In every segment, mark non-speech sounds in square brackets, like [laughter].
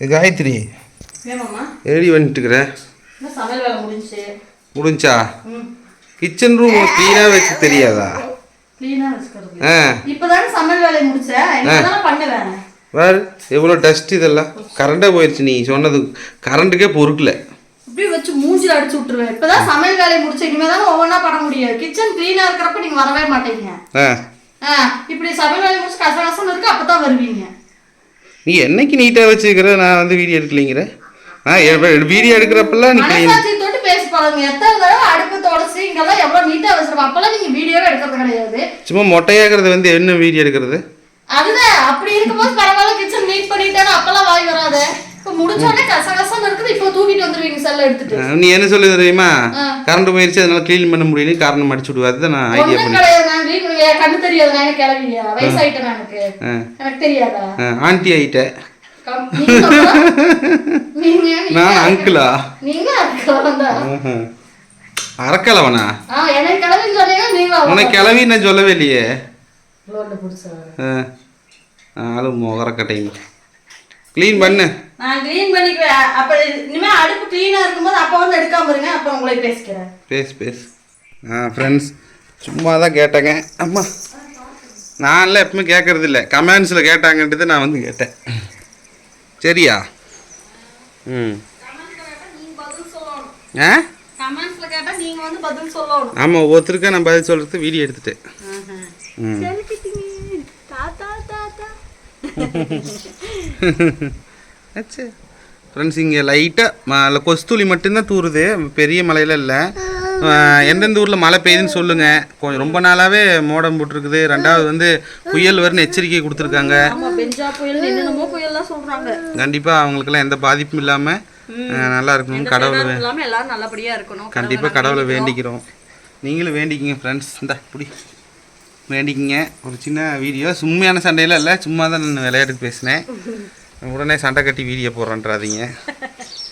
காயத்ரி. வேலை முடிஞ்சுச்சு முடிஞ்சா? கிச்சன் ரூம் க்ளீனாக வச்சு தெரியாதா? க்ளீனாக ஆ வேறு எவ்வளோ டஸ்ட் இதெல்லாம்? கரண்டே போயிடுச்சு நீ சொன்னது. கரண்ட்டுக்கே பொறுக்கல. இப்படி வச்சு மூஞ்சில அடிச்சு விட்டுருவேன். இப்பதான் சமையல் வேலையை முடிச்சு இனிமே தானே ஒவ்வொன்றா பண்ண முடியும். கிச்சன் க்ளீனா இருக்கிறப்ப நீங்க வரவே மாட்டீங்க. இப்படி சமையல் வேலையை முடிச்சு கச கசன்னு இருக்கு அப்பதான் வருவீங்க. நீ என்னைக்கு நீட்டாக வச்சுக்கிற? நான் வந்து வீடியோ எடுக்கலைங்கிற. ஆ வீடியோ எடுக்கிறப்பெல்லாம் நீ சும்மா மொட்டையாகிறது வந்து என்ன வீடியோ எடுக்கிறது? அதுதான். அப்படி இருக்கும்போது பரவாயில்ல கிச்சன் நீட் பண்ணிட்டேன்னு அப்பெல்லாம் வாய் வராது. நீ என்ன சொல்லு தெரியுமா. கரண்ட் போயிடுச்சு அதனால க்ளீன் பண்ண முடியல காரணம் அடிச்சு விடுவா. அதுதான் நான் ஐடியா ஒண்ணும் கண்ணு தெரியாது நான் கிளவியா வயசாயிட்டேன் எனக்கு. ஆ. எனக்கு தெரியாதா? ஆ, ஆண்டி நீங்க நான் அங்கிளா? நீங்க நீங்க உனக்கு கிளவி நான் சொல்லவே இல்லையே. ரோட்ல புடிச்சா ஆ. ஆளும் முகரக்கட்டைங்க. க்ளீன் பண்ணு. நான் க்ளீன் பண்ணிக்குவேன். அப்ப இனிமே அடுப்பு க்ளீனா இருக்கும்போது அப்ப வந்து எடுக்காம இருங்க அப்ப உங்களை பேசிக்கிறேன். பேசு பேசு. ஆ ஃப்ரெண்ட்ஸ் சும்மா தான் கேட்டேங்க. அம்மா நான்லாம் எப்பவுமே கேட்கறது இல்லை கமெண்ட்ஸில் கேட்டாங்கன்ட்டு நான் வந்து கேட்டேன். சரியா? ம். ஆ? கமெண்ட்ஸ்ல கேட்டா நீங்க வந்து பதில் சொல்லணும். ஆமாம் ஒவ்வொருத்தருக்கும் நான் பதில் சொல்கிறது வீடியோ எடுத்துட்டேன். ம். ஃப்ரெண்ட்ஸ் இங்கே லைட்டாக கொஸ்துளி மட்டும்தான் தூறுது பெரிய மலையில இல்லை. எந்தெந்த ஊரில் மழை பெய்யுதுன்னு சொல்லுங்கள் கொஞ்சம் ரொம்ப நாளாகவே மோடம் போட்டிருக்குது. ரெண்டாவது வந்து புயல் வரும்னு எச்சரிக்கை கொடுத்துருக்காங்க. கண்டிப்பாக அவங்களுக்கெல்லாம் எந்த பாதிப்பும் இல்லாமல் நல்லா இருக்கணும். கடவுளை வே- இல்லாம எல்லாரும் நல்லபடியா இருக்கணும். கண்டிப்பாக கடவுளை வேண்டிக்கிறோம். நீங்களும் வேண்டிக்கிங்க ஃப்ரெண்ட்ஸ் இந்த இப்படி. வேண்டிக்கிங்க. ஒரு சின்ன வீடியோ உண்மையான சண்டையில் இல்லை. சும்மா தான் நான் விளையாட்டுக்கு பேசினேன். உடனே சண்டை கட்டி வீடியோ போடுறேன்றாதீங்க.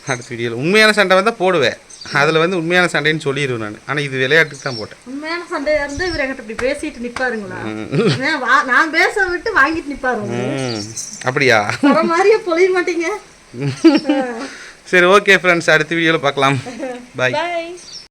அடுத்த வீடியோவில் உண்மையான சண்டை வந்தால் போடுவேன். அதில் வந்து உண்மையான சண்டைன்னு சொல்லிடுவேன் நான். ஆனால் இது விளையாட்டுக்கு தான் போட்டேன். உண்மையான சண்டையா இருந்து இவர் என்கிட்ட இப்படி பேசிட்டு நிப்பாருங்களா? நான் பேச விட்டு வாங்கிட்டு நிப்பாரு ம். அப்படியா? மாதிரியே பொழிய மாட்டீங்க. சரி ஓகே ஃப்ரெண்ட்ஸ் அடுத்த வீடியோவில் பார்க்கலாம். [laughs] பாய்